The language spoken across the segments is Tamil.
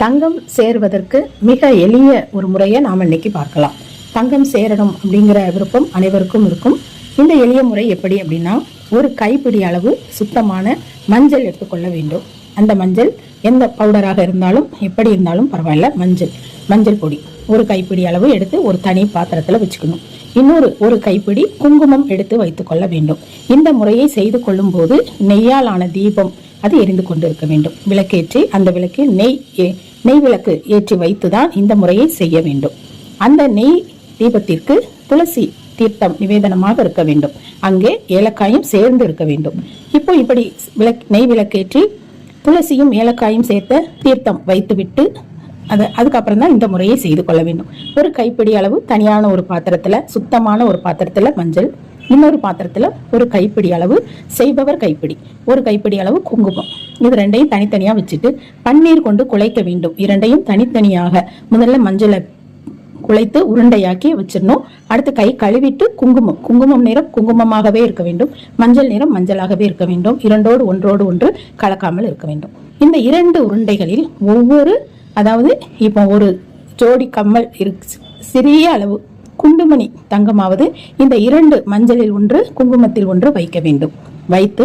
தங்கம் சேர்வதற்கு மிக எளிய ஒரு முறையை நாம் இன்னைக்கு பார்க்கலாம். தங்கம் சேரணும் அப்படிங்கிற விருப்பம் அனைவருக்கும் இருக்கும். இந்த எளிய முறை எப்படி அப்படின்னா ஒரு கைப்பிடி அளவு சுத்தமான மஞ்சள் எடுத்துக்கொள்ள வேண்டும். அந்த மஞ்சள் எந்த பவுடராக இருந்தாலும் எப்படி இருந்தாலும் பரவாயில்ல மஞ்சள். மஞ்சள் பொடி. ஒரு கைப்பிடி அளவு எடுத்து ஒரு தனி பாத்திரத்தில் வச்சுக்கணும். இன்னொரு ஒரு கைப்பிடி குங்குமம் எடுத்து வைத்துக்கொள்ள வேண்டும். இந்த முறையை செய்து கொள்ளும் போது நெய்யால் ஆன தீபம் அது எரிந்து கொண்டிருக்க வேண்டும். விளக்கேற்றி அந்த விளக்கில் நெய் நெய் விளக்கு ஏற்றி வைத்துதான் இந்த முறையை செய்ய வேண்டும். அந்த நெய் தீபத்திற்கு துளசி தீர்த்தம் நிவேதனமாக இருக்க வேண்டும். அங்கே ஏலக்காயும் சேர்ந்து இருக்க வேண்டும். இப்போ இப்படி விளக் நெய் விளக்கேற்றி துளசியும் ஏலக்காயும் சேர்த்த தீர்த்தம் வைத்துவிட்டு அது அதுக்கப்புறம் தான் இந்த முறையை செய்து கொள்ள வேண்டும். ஒரு கைப்பிடி அளவு தனியான ஒரு பாத்திரத்தில் சுத்தமான ஒரு பாத்திரத்தில் மஞ்சள் இன்னொரு பாத்திரத்தில் ஒரு கைப்பிடி அளவு செய்பவர் கைப்பிடி ஒரு கைப்பிடி அளவு குங்குமம். இது ரெண்டையும் தனித்தனியாக வச்சுட்டு பன்னீர் கொண்டு குழைக்க வேண்டும். இரண்டையும் தனித்தனியாக முதல்ல மஞ்சளை குழைத்து உருண்டையாக்கி வச்சிடணும். அடுத்து கை கழுவிட்டு குங்குமம் குங்குமம் நிறம் குங்குமமாகவே இருக்க வேண்டும். மஞ்சள் நிறம் மஞ்சளாகவே இருக்க வேண்டும். இரண்டோடு ஒன்றோடு ஒன்று கலக்காமல் இருக்க வேண்டும். இந்த இரண்டு உருண்டைகளில் ஒவ்வொரு அதாவது இப்போ ஒரு ஜோடி கம்மல் இரு சிறிய அளவு குண்டுமணி தங்கமாவது இந்த இரண்டு மஞ்சளில் ஒன்று குங்குமத்தில் ஒன்று வைக்க வேண்டும். வைத்து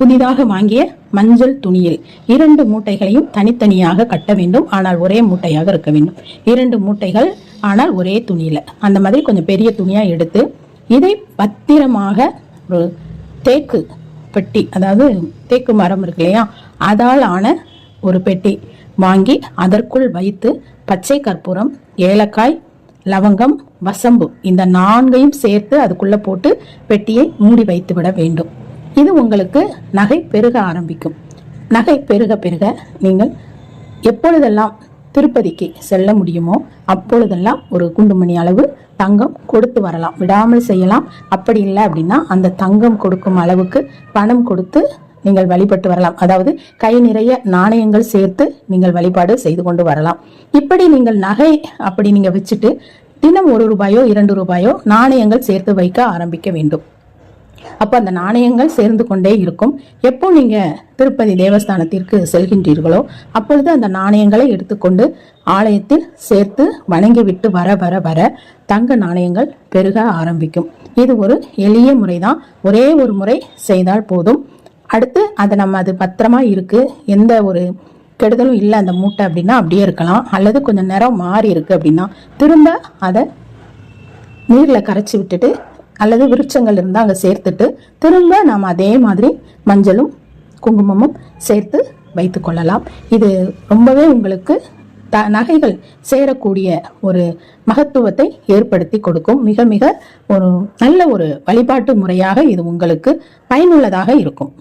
புதிதாக வாங்கிய மஞ்சள் துணியில் இரண்டு மூட்டைகளையும் தனித்தனியாக கட்ட வேண்டும். ஆனால் ஒரே மூட்டையாக இருக்க வேண்டும். இரண்டு மூட்டைகள் ஆனால் ஒரே துணியில். அந்த மாதிரி கொஞ்சம் பெரிய துணியாக எடுத்து இதை பத்திரமாக ஒரு தேக்கு பெட்டி அதாவது தேக்கு மரம் இருக்கு இல்லையா? அதால் ஆன ஒரு பெட்டி வாங்கி அதற்குள் வைத்து பச்சை கற்பூரம் ஏலக்காய் லவங்கம் வசம்பு இந்த நான்கையும் சேர்த்து அதுக்குள்ள போட்டு பெட்டியை மூடி வைத்து விட வேண்டும். இது உங்களுக்கு நகை பெருக ஆரம்பிக்கும். நகை பெருக பெருக நீங்கள் எப்பொழுதெல்லாம் திருப்பதிக்கு செல்ல முடியுமோ அப்பொழுதெல்லாம் ஒரு குண்டுமணி அளவு தங்கம் கொடுத்து வரலாம். விடாமல் செய்யலாம். அப்படி இல்லை அப்படின்னா அந்த தங்கம் கொடுக்கும் அளவுக்கு பணம் கொடுத்து நீங்கள் வழிபட்டு வரலாம். அதாவது கை நிறைய நாணயங்கள் சேர்த்து நீங்கள் வழிபாடு செய்து கொண்டு வரலாம். இப்படி நீங்கள் நகை அப்படி நீங்க வச்சுட்டு தினம் ஒரு ரூபாயோ இரண்டு ரூபாயோ நாணயங்கள் சேர்த்து வைக்க ஆரம்பிக்க வேண்டும். அப்போ அந்த நாணயங்கள் சேர்ந்து கொண்டே இருக்கும். எப்போ நீங்க திருப்பதி தேவஸ்தானத்திற்கு செல்கின்றீர்களோ அப்பொழுது அந்த நாணயங்களை எடுத்துக்கொண்டு ஆலயத்தில் சேர்த்து வணங்கிவிட்டு வர வர வர தங்க நாணயங்கள் பெருக ஆரம்பிக்கும். இது ஒரு எளிய முறைதான். ஒரே ஒரு முறை செய்தால் போதும். அடுத்து அதை நம்ம அது பத்திரமா இருக்குது எந்த ஒரு கெடுதலும் இல்லை அந்த மூட்டை அப்படின்னா அப்படியே இருக்கலாம். அல்லது கொஞ்சம் நிறம் மாறி இருக்குது அப்படின்னா திரும்ப அதை நீரில் கரைச்சி விட்டுட்டு அல்லது விருட்சங்கள் இருந்தால் அங்கே சேர்த்துட்டு திரும்ப நாம் அதே மாதிரி மஞ்சளும் குங்குமமும் சேர்த்து வைத்து கொள்ளலாம். இது ரொம்பவே உங்களுக்கு த நகைகள் சேரக்கூடிய ஒரு மகத்துவத்தை ஏற்படுத்தி கொடுக்கும். மிக மிக ஒரு நல்ல ஒரு வழிபாட்டு முறையாக இது உங்களுக்கு பயனுள்ளதாக இருக்கும்.